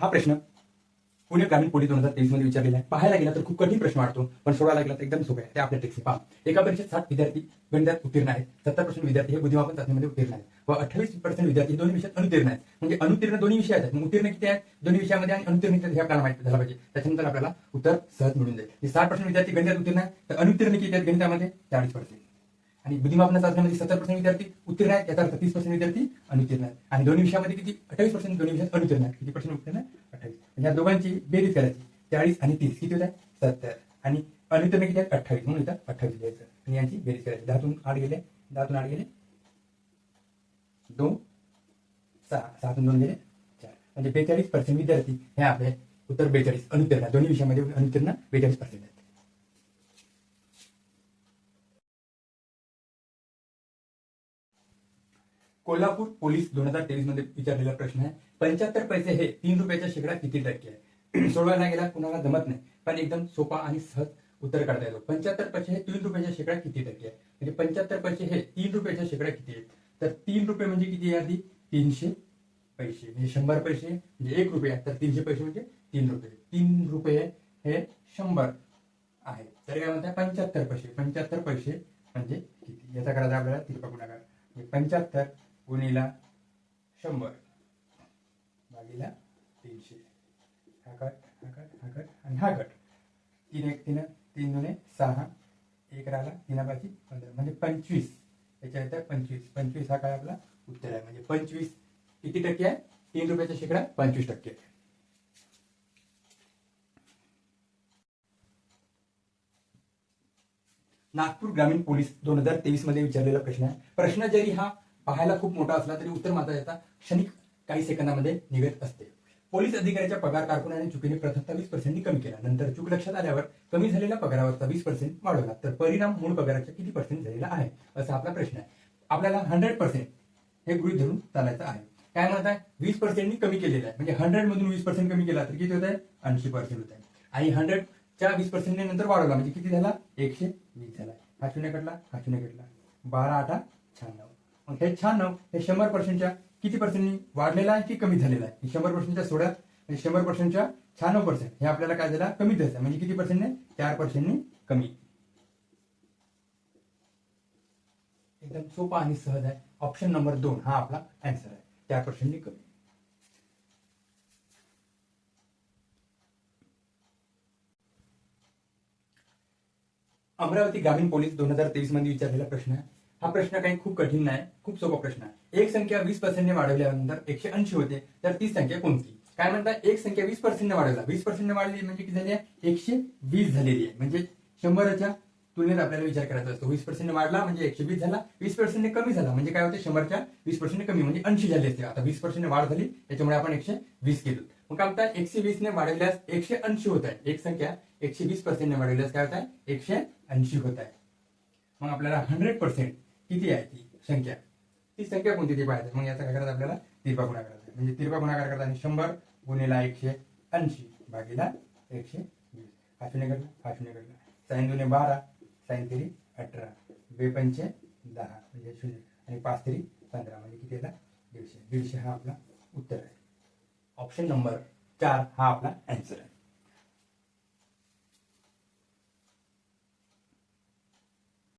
हा प्रश्न पुणे ग्रामीण पोलीस दोन हजार तेवीसमध्ये विचारलेला आहे. पाहायला गेला तर खूप कठीण प्रश्न वाटतो पण सोडायला गेला तर एकदम सोपे आहे. ते आपल्या टेक्सी पहा एका परीक्षेत सात विद्यार्थी गणितात उत्तीर्ण आहेत. सत्तर पर्सेंट विद्यार्थी हे बुद्धिमापन चाचणीमध्ये उत्तीर्ण आहेत. व अठ्ठावीस पर्सेंट विद्यार्थी दोन्ही विषयात अनुतीर्ण आहेत. म्हणजे अनुतीर्ण दोन्ही विषय आहेत. मग उत्तीर्ण किती आहेत? दोन्ही विषयामध्ये आणि अनुतीर्ण किती हे आपल्याला माहिती झालं पाहिजे. त्याच्यानंतर आपल्याला उत्तर सहज मिळून जाईल. म्हणजे साठ पर्सेंट विद्यार्थी गणितात उत्तीर्ण आहे तर अनुतीर्ण किती आहेत गणितामध्ये? चाळीस पर्सेंट आणि बुद्धिमापनाचा चाचणीमध्ये म्हणजे सत्तर पर्सेंट विद्यार्थी उत्तीर्ण आहेत याचा अर्थ तीस पर्सेंट विद्यार्थी अनुत्तीर्ण आहेत. आणि दोन्ही विषयामध्ये किती? अठ्ठावीस पर्सेंट दोन्ही विषयात अनुत्तीर्ण आहेत. किती पर्सेंट उत्तीर्ण अठ्ठावीस. म्हणजे या दोघांची बेरीज करायची. चाळीस आणि तीस. किती होत आहे सत्तर. आणि अनुत्तीर्ण किती आहेत? अठ्ठावीस. म्हणून इथं अठ्ठावीस लिहायचं. आणि यांची बेरीज करायची. दहातून आठ गेले. दहातून आठ गेले. दोन सहा. सहातून दोन गेले. चार. म्हणजे बेचाळीस पर्सेंट विद्यार्थी हे आपले उत्तर बेचाळीस. अनुत्तीर्ण. दोन्ही विषयामध्ये अनुत्तीर्ण बेचाळीस पर्सेंट आहेत. कोल्हापूर पोलीस दोन हजार तेवीसमध्ये विचारलेला प्रश्न आहे. पंच्याहत्तर पैसे हे तीन रुपयाच्या शेकडा किती टक्के आहे? सोडवायला गेला कुणाला जमत नाही. पण एकदम सोपा आणि सहज उत्तर काढता येतो. पंच्याहत्तर पैसे हे तीन रुपयाच्या शेकडा किती टक्के आहे? म्हणजे पंच्याहत्तर पैसे हे तीन रुपयाच्या शेकडा किती आहेत? तर तीन रुपये म्हणजे किती आहे आधी? तीनशे पैसे. म्हणजे शंभर पैसे म्हणजे एक रुपया. तर तीनशे पैसे म्हणजे तीन रुपये. तीन रुपये हे शंभर आहे. तर काय म्हणतात? पंच्याहत्तर पैसे. पंच्याहत्तर पैसे म्हणजे किती? याचा करायचा आपल्याला तिरपा गुणाकार. म्हणजे पंच्याहत्तर गुणिला शंभर. भागीला तीनशे. हा कट हा कट हा कट आणि हा कट. तीन एक तीन तीन दोन सहा. एक राहिला तीन पंधरा. म्हणजे पंचवीस. याच्या येतं पंचवीस. पंचवीस हा काय आपला उत्तर आहे. म्हणजे पंचवीस किती टक्के आहे? तीन रुपयाच्या शेकडा पंचवीस टक्के. आहे नागपूर ग्रामीण पोलीस दोन हजार तेवीसमध्ये विचारलेला प्रश्न आहे. प्रश्न जरी हा पाहायला खूप मोठा असला तरी उत्तर माता क्षणिक काही सेकंदामध्ये निघत असते. पोलीस अधिकाऱ्याच्या पगार कारकुनाने चुकीने प्रथम वीस पर्सेंटनी कमी केला नंतर चूक लक्षात आल्यावर कमी झालेल्या पगारावरचा वीस पर्सेंट वाढवला. तर परिणाम मूळ पगाराच्या किती पर्सेंट झालेला आहे? असा आपला प्रश्न आहे. आपल्याला हंड्रेड पर्सेंट हे गृहित धरून चालायचं आहे. काय म्हणत आहे? वीस पर्सेंटनी कमी केलेलं आहे. म्हणजे हंड्रेड मधून वीस पर्सेंट कमी केला तर किती होत आहे? ऐंशी पर्सेंट होत आहे. आणि हंड्रेडच्या वीस पर्सेंटने नंतर वाढवला म्हणजे किती झाला? एकशे वीस झाला. हा शून्य कटला हा शून्य कटला. बारा आठा शहाण्णव हे शहाण्णव हे शंभर पर्सेंटच्या किती पर्सेंटनी वाढलेला आहे की कमी झालेला आहे? शंभर पर्सेंटच्या सोड्यात शंभर पर्सेंटच्या शहाण्णव पर्सेंट हे आपल्याला काय झालं? कमी द्यायचं म्हणजे किती पर्सेंटने चार पर्सेंटनी कमी. एकदम सोपा आणि सहज आहे. ऑप्शन नंबर दोन हा आपला आन्सर आहे. चार पर्सेंटनी कमी. अमरावती ग्रामीण पोलीस दोन हजार तेवीसमध्ये विचारलेला प्रश्न आहे. हा प्रश्न काही खूप कठीण नाही खूप सोपा प्रश्न आहे. एक संख्या वीस पर्सेंटने वाढवल्यानंतर एकशे ऐंशी होते तर ती संख्या कोणती? काय म्हणतात एक संख्या वीस पर्सेंटने वाढवला. वीस पर्सेंटने वाढली म्हणजे किती झाली आहे? एकशे वीस झालेली आहे. म्हणजे शंभराच्या तुलनेत आपल्याला विचार करायचा असतो. वीस पर्सेंट वाढला म्हणजे एकशे वीस झाला. वीस पर्सेंट कमी झाला म्हणजे काय होते? शंभरच्या वीस पर्सेंट कमी म्हणजे ऐंशी झाली असते. आता वीस पर्सेंट वाढ झाली त्याच्यामुळे आपण एकशे वीस केलो. मग काय म्हणतात एकशे वीस ने वाढवल्यास एकशे ऐंशी होत आहे. एक संख्या एकशे वीस पर्सेंटने वाढवल्यास काय होत आहे? एकशे ऐंशी होत आहे. मग आपल्याला हंड्रेड पर्सेंट किती आहे ती संख्या? ती संख्या कोणती? ती पाहिजे मग याचा काय करायचं आपल्याला? तिरपा गुणाकार करायचा म्हणजे तिरपा गुणाकार करताना शंभर गुणेला एकशे ऐंशी भागीला एकशे वीस. हा शून्य घडला हा शून्य घडला साईन दोन्ही बारा साईन तरी अठरा. बेपंचे दहा म्हणजे शून्य. आणि पाच तेरी पंधरा म्हणजे किती येतात दीडशे. दीडशे हा आपला उत्तर आहे. ऑप्शन नंबर चार हा आपला आन्सर आहे.